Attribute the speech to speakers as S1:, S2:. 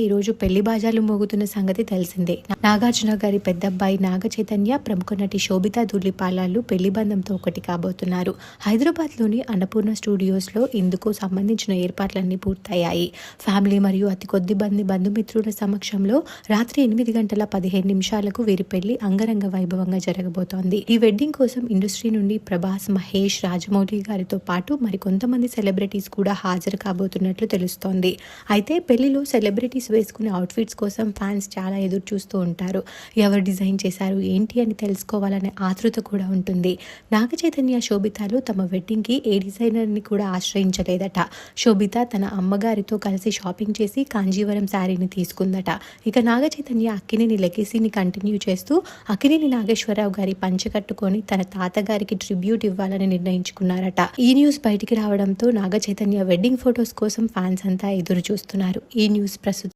S1: ఈరోజు పెళ్ళి బాజాలు మోగుతున్న సంగతి తెలిసిందే. నాగార్జున గారి పెద్దబ్బాయి నాగ చైతన్య ప్రముఖ నటి శోభితా దుల్లిపాలాలు పెళ్ళి బంధంతో ఒకటి కాబోతున్నారు. హైదరాబాద్లోని అన్నపూర్ణ స్టూడియోస్లో ఇందుకు సంబంధించిన ఏర్పాట్లన్నీ పూర్తయ్యాయి. ఫ్యామిలీ మరియు అతి కొద్ది మంది బంధుమిత్రుల సమక్షంలో రాత్రి ఎనిమిది గంటల పదిహేను నిమిషాలకు వీరి పెళ్ళి అంగరంగ వైభవంగా జరగబోతోంది. ఈ వెడ్డింగ్ కోసం ఇండస్ట్రీ నుండి ప్రభాస్ మహేష్ రాజమౌళి గారితో పాటు మరి కొంతమంది సెలబ్రిటీస్ కూడా హాజరు కాబోతున్నట్లు తెలుస్తోంది. అయితే పెళ్ళిలో సెలబ్రిటీస్ వేసుకునే అవుట్ఫిట్స్ కోసం ఫ్యాన్స్ చాలా ఎదురు చూస్తూ ఉంటారు. ఎవరు డిజైన్ చేశారు ఏంటి అని తెలుసుకోవాలనే ఆతృత కూడా ఉంటుంది. నాగ చైతన్య శోభితాలు తమ వెడ్డింగ్కి ఏ డిజైనర్ని కూడా ఆశ్రయించలేదట. శోభిత తన అమ్మగారితో కలిసి షాపింగ్ చేసి కాంజీవరం శారీని తీసుకుందట. ఇక నాగ చైతన్య అక్కినేని లెగసీని కంటిన్యూ చేస్తూ అక్కినేని నాగేశ్వరరావు గారి పంచె కట్టుకొని తన తాతగారికి ట్రిబ్యూట్ ఇవ్వాలని నిర్ణయించుకున్నారట. ఈ న్యూస్ బయటికి రావడంతో నాగ చైతన్య వెడ్డింగ్ ఫొటోస్ కోసం ఫ్యాన్స్ అంతా ఎదురు చూస్తున్నారు ఈ న్యూస్ ప్రస్తుతం